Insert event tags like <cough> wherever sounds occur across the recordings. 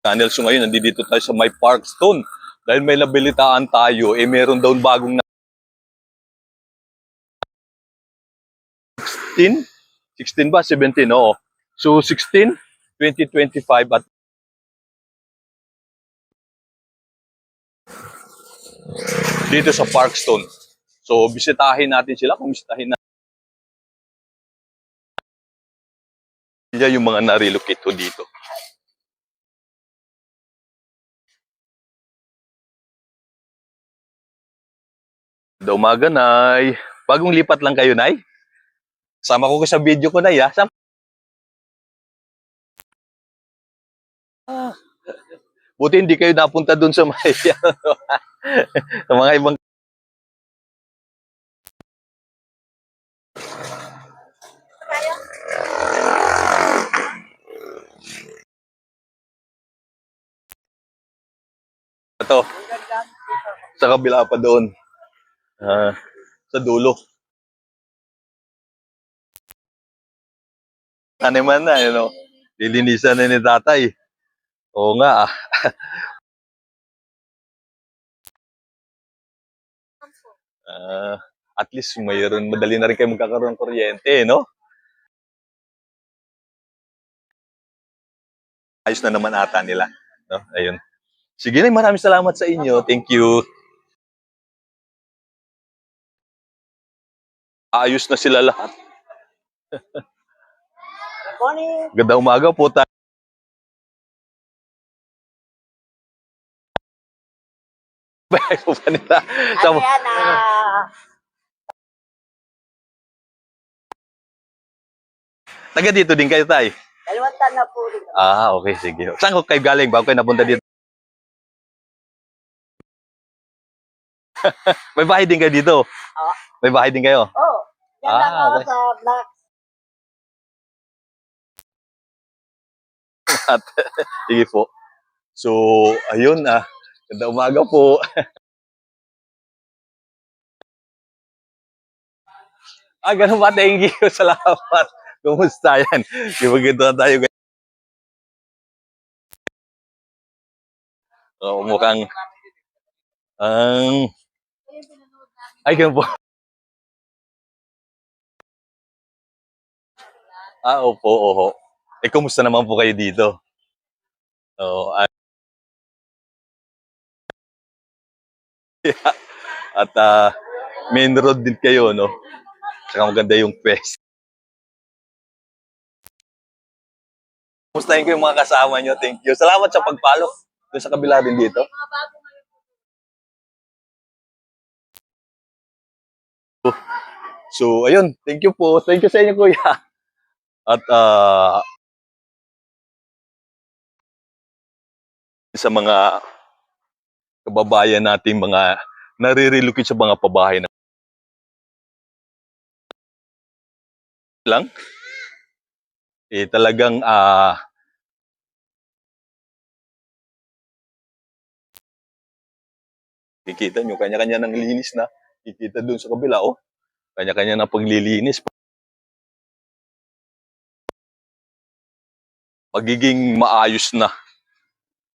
channel. So ngayon, nandito tayo sa My Parkstone. Dahil may nabilitaan tayo, eh meron daw bagong na 16? 16 ba? 17, oo. So 16, 2025 at dito sa Parkstone. So bisitahin natin sila, kung bisitahin natin yung mga na-relocate ko dito. Daw umaga, Nay. Bagong lipat lang kayo, Nay? Sama ko sa video ko, Nay, ha? Ah. Buti hindi kayo napunta dun sa may, <laughs> sa mga ibang Ito. Sa kabila pa doon. Ah, sa dulo. Ano man na, you know, lilinisan na ni tatay. Oo nga, ah. <laughs> Ah, at least mayroon, madali na rin kayo magkakaroon ng kuryente, no? Ayos na naman ata nila. No? Ayun. Sige na, maraming salamat sa inyo. Thank you. Ayos na sila lahat. Morning. Ganda umaga po tayo. <laughs> Bahay po pa nila. Ano yan ah? Taga dito din kayo, tay. Kalimantan na po rin. Ah, okay, sige. Saan ko kayo galing? Bago kayo napunta dito? <laughs> May bahay din kayo dito? Ah. May bahay din kayo? Oh, yan Ah, lang ako okay. sa black. At, <laughs> sige po. So, ayun ah. Ganda umaga po. <laughs> ah, ganun ba? Thank you. Salamat. Kumusta yan? Di ba ganito na tayo? Oh, mukhang... Ang... ay, ganun po. Ah, opo, oho. Eh, kumusta naman po kayo dito? Oo, at, <laughs> at ah, main road din kayo, no? Saka maganda yung pwes. Kumustahin ko yung mga kasama nyo. Thank you. Salamat sa pag-follow. Doon sa kabila din dito. So, ayun. Thank you po. Thank you sa inyo, kuya. At ah, sa mga kababayan nating mga nare-relocate sa mga pabahay na lang eh talagang ah kikita nyo kanya-kanya ng linis na kikita dun sa kabila oh. Kanya-kanya ng paglilinis. Magiging maayos na.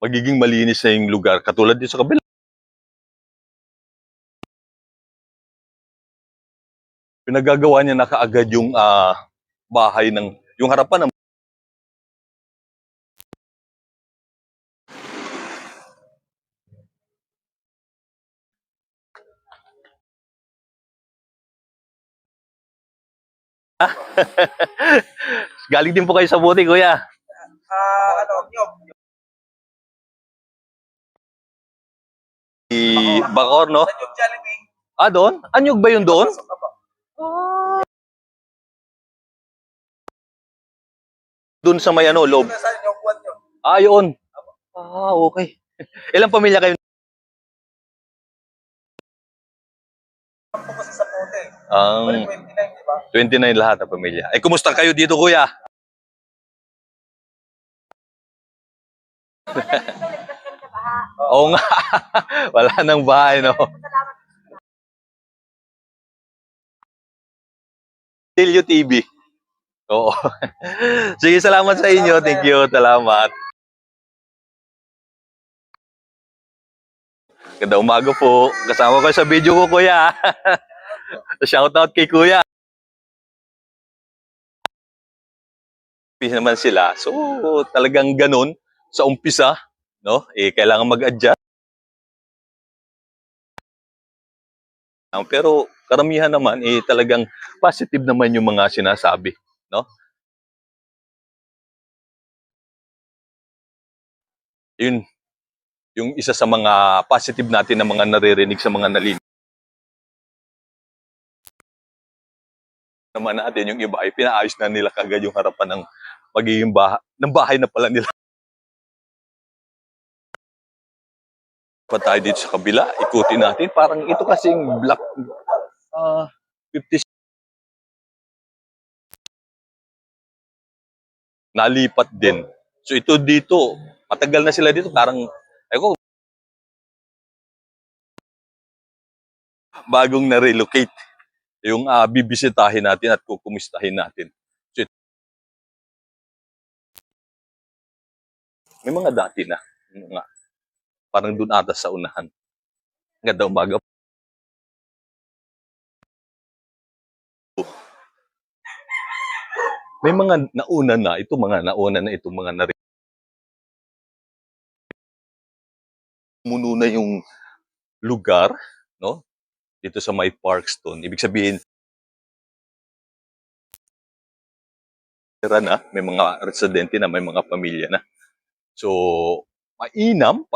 Magiging malinis na yung lugar katulad din sa kabila. Pinagagawa niya na kaagad yung ah, bahay ng yung harapan ng <laughs> Galing din po kayo sa buti, kuya. Ah, ano, nyog. I Bacor, no? Sa nyog Jollibee. Ah, doon? Anyog ba yun doon? Pasok. Doon sa may ano, loob. Sa nyog, nyog. Ah, yun. Ah, okay. <laughs> Ilang pamilya kayo? Ang po kasi sa puti. Ang Balik 29, di ba? 29 lahat ng pamilya. Eh, kumusta kayo dito, kuya? <laughs> Oo nga. <laughs> Wala nang bahay, no? Tilio TV. Oo. <laughs> Sige, salamat sa inyo. Thank you. Salamat. Ganda umaga po. Kasama ko sa video ko, kuya. Shoutout kay kuya. Happy naman sila. So, talagang ganun sa umpisa, no? Eh, kailangan mag-adjust. Ah, Pero karamihan naman, eh, talagang positive naman yung mga sinasabi, no? Yun, yung isa sa mga positive natin na mga naririnig sa mga nalin. naman natin yung iba ay pinaayos na nila kagad yung harapan ng magiging bahay, ng bahay na pala nila. Pa tayo dito sa kabila, ikutin natin. Parang ito kasing black ah 50 nalipat din. So ito dito, matagal na sila dito, parang ayoko bagong na-relocate yung ah, bibisitahin natin at kukumustahin natin. May mga dati na, mga, parang doon ata sa unahan. Ganda umaga. May mga nauna na, ito mga nauna na ito mga nari. Muno na yung lugar, no? Dito sa may Parkstone. Ibig sabihin, tira na, may mga residente na, may mga pamilya na. So, mainam.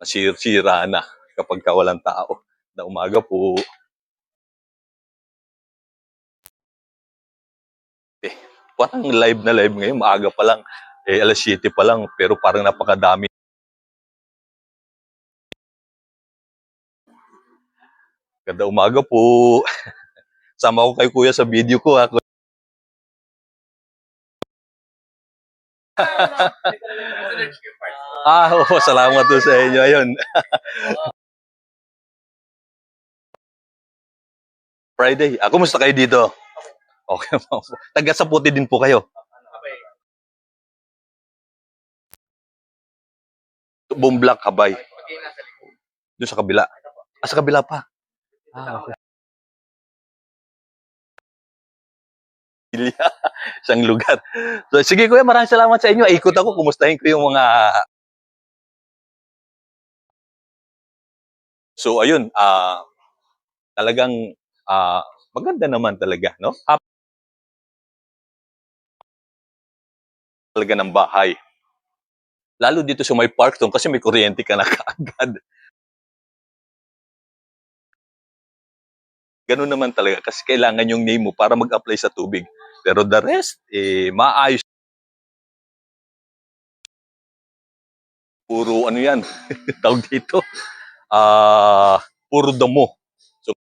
Nasir-sira na kapag ka walang tao. Na umaga po. Eh, parang live na live ngayon, maaga pa lang. Eh, alas 7 pa lang, pero parang napakadami. Ganda umaga po. <laughs> Sama ko kay kuya sa video ko ha. Ah, oo, salamat sa inyo. Ayun. Friday. Ah, kumusta kayo dito? Okay. <laughs> Taga sa puti din po kayo. Bumblak, kabay. Doon sa kabila. Ah, sa kabila pa. Ah, okay. Ilya, <laughs> isang lugar. So, sige kuya, maraming salamat sa inyo. Ikot ako, kumustahin ko yung mga... So, ayun, ah talagang ah maganda naman talaga, no? Hap- talaga ng bahay. Lalo dito sa may park doon kasi may kuryente ka na <laughs> kaagad. Ganun naman talaga kasi kailangan yung name mo para mag-apply sa tubig. Pero the rest, eh, maayos. Puro ano yan, <laughs> tawag dito, ah, puro damo. So,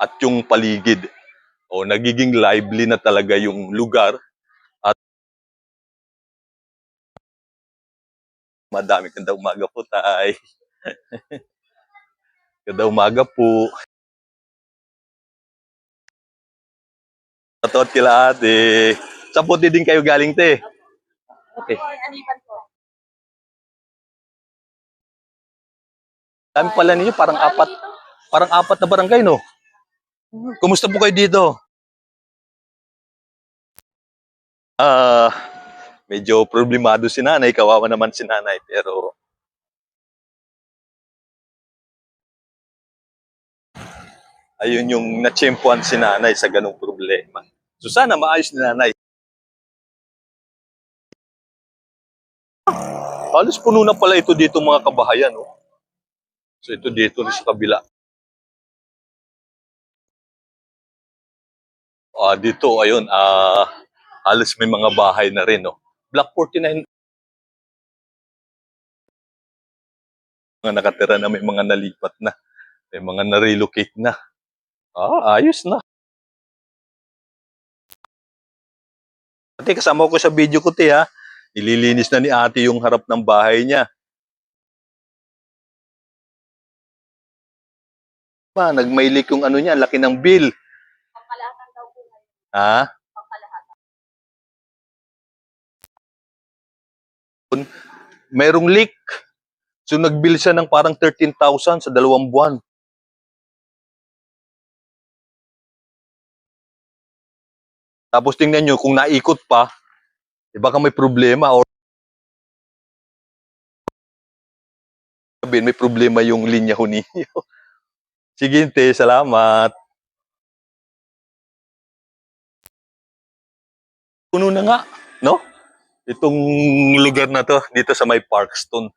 at yung paligid, o nagiging lively na talaga yung lugar at madami ganda umaga po tay. <laughs> ganda umaga po. Tatot kila ate. Sa puti din kayo galing te. Okay. Dami pala ninyo, parang apat, parang apat na barangay, no? Kumusta po kayo dito? Ah, medyo problemado si nanay, kawawa naman si nanay, pero ayun yung natsempuan si nanay sa ganong problema. So sana maayos ni nanay. Halos puno na pala ito dito mga kabahayan, no? So ito dito rin sa kabila. Ah, dito ayun, ah halos may mga bahay na rin, no. Block 49 mga nakatira na may mga nalipat na. May mga na-relocate na. Ah, ayos na. Ate, kasama ko sa video ko, te, ha. Ililinis na ni ate yung harap ng bahay niya. Pa, nagmailik yung ano niya, laki ng bill. Pangkalahatan daw po. Ha? Pangkalahatan. merong leak. So nagbill siya ng parang 13,000 sa dalawang buwan. Tapos tingnan nyo, kung naikot pa, eh baka may problema or sabihin, may problema yung linya ho ninyo. <laughs> Sige, salamat. Puno na nga, no? Itong lugar na to, dito sa may Parkstone.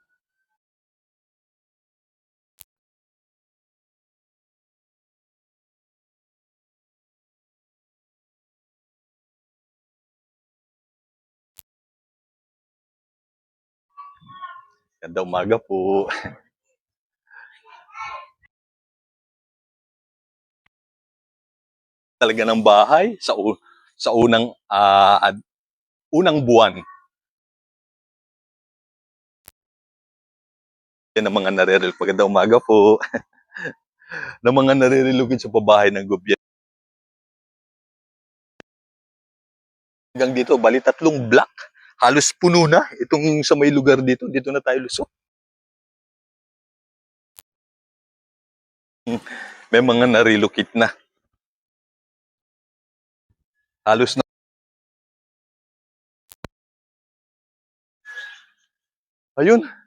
Ganda umaga po. <laughs> Talaga ng bahay sa sa unang ad- unang buwan. Yan ang mga narerel. Maganda umaga po. <laughs> ng mga narerilugin sa pabahay ng gobyerno. Hanggang dito, bali tatlong block. Halos puno na. Itong sa may lugar dito, dito na tayo lusok. May mga narilocate na. Halos na. Ayun.